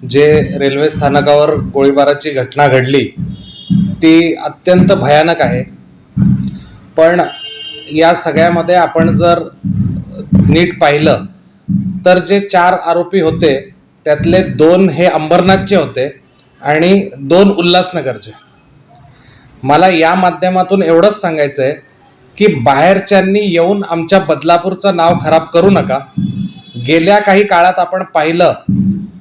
जे रेल्वे स्थानकावर गोळीबाराची घटना घडली ती अत्यंत भयानक आहे. पण या सगळ्यामध्ये आपण जर नीट पाहिलं तर जे चार आरोपी होते त्यातले दोन हे अंबरनाथचे होते आणि दोन उल्हासनगरचे. मला या माध्यमातून एवढंच सांगायचं आहे की बाहेरच्यांनी येऊन आमच्या बदलापूरचं नाव खराब करू नका. गेल्या काही काळात आपण पाहिलं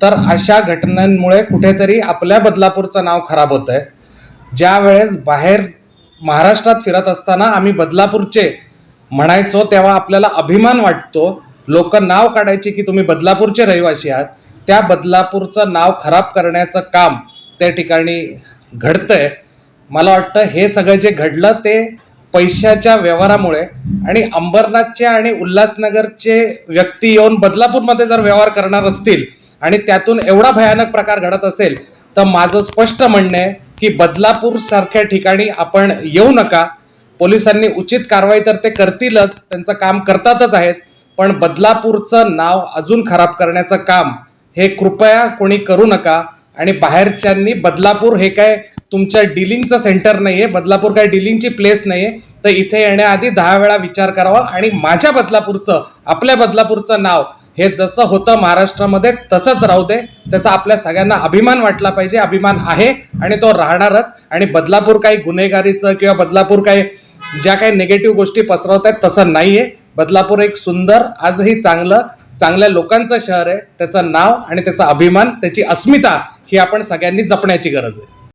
तर अशा घटनांमुळे कुठेतरी आपल्या बदलापूरचं नाव खराब होतं आहे ज्या वेळेस बाहेर महाराष्ट्रात फिरत असताना आम्ही बदलापूरचे म्हणायचो तेव्हा आपल्याला अभिमान वाटतो. लोक नाव काढायची की तुम्ही बदलापूरचे रहिवासी आहात. त्या बदलापूरचं नाव खराब करण्याचं काम त्या ठिकाणी घडतंय. मला वाटतं हे सगळं जे घडलं ते पैशाच्या व्यवहारामुळे आणि अंबरनाथचे आणि उल्हासनगरचे व्यक्ती येऊन बदलापूरमध्ये जर व्यवहार करणार असतील आणि त्यातून एवढा भयानक प्रकार घडत असेल तर माझं स्पष्ट म्हणणं आहे की बदलापूर सारख्या ठिकाणी आपण येऊ नका. पोलिसांनी उचित कारवाई तर ते करतीलच त्यांचं काम करतातच आहेत पण बदलापूरचं नाव अजून खराब करण्याचं काम हे कृपया कोणी करू नका. आणि बाहेरच्यांनी बदलापूर हे काय तुमच्या डिलिंगचं सेंटर नाही आहे बदलापूर काय डिलिंगची प्लेस नाही आहे तर इथे येण्याआधी दहा वेळा विचार करावा आणि माझ्या बदलापूरचं आपल्या बदलापूरचं नाव हे जसं होतं महाराष्ट्रामध्ये तसंच राहू दे. त्याचा आपल्या सगळ्यांना अभिमान वाटला पाहिजे अभिमान आहे आणि तो राहणारच. आणि बदलापूर काही गुन्हेगारीचं किंवा बदलापूर काही ज्या काही निगेटिव्ह गोष्टी पसरवत आहेत तसं नाही आहे बदलापूर एक सुंदर आजही चांगलं चांगल्या लोकांचं शहर आहे. त्याचं नाव आणि त्याचा अभिमान त्याची अस्मिता ही आपण सगळ्यांनी जपण्याची गरज आहे.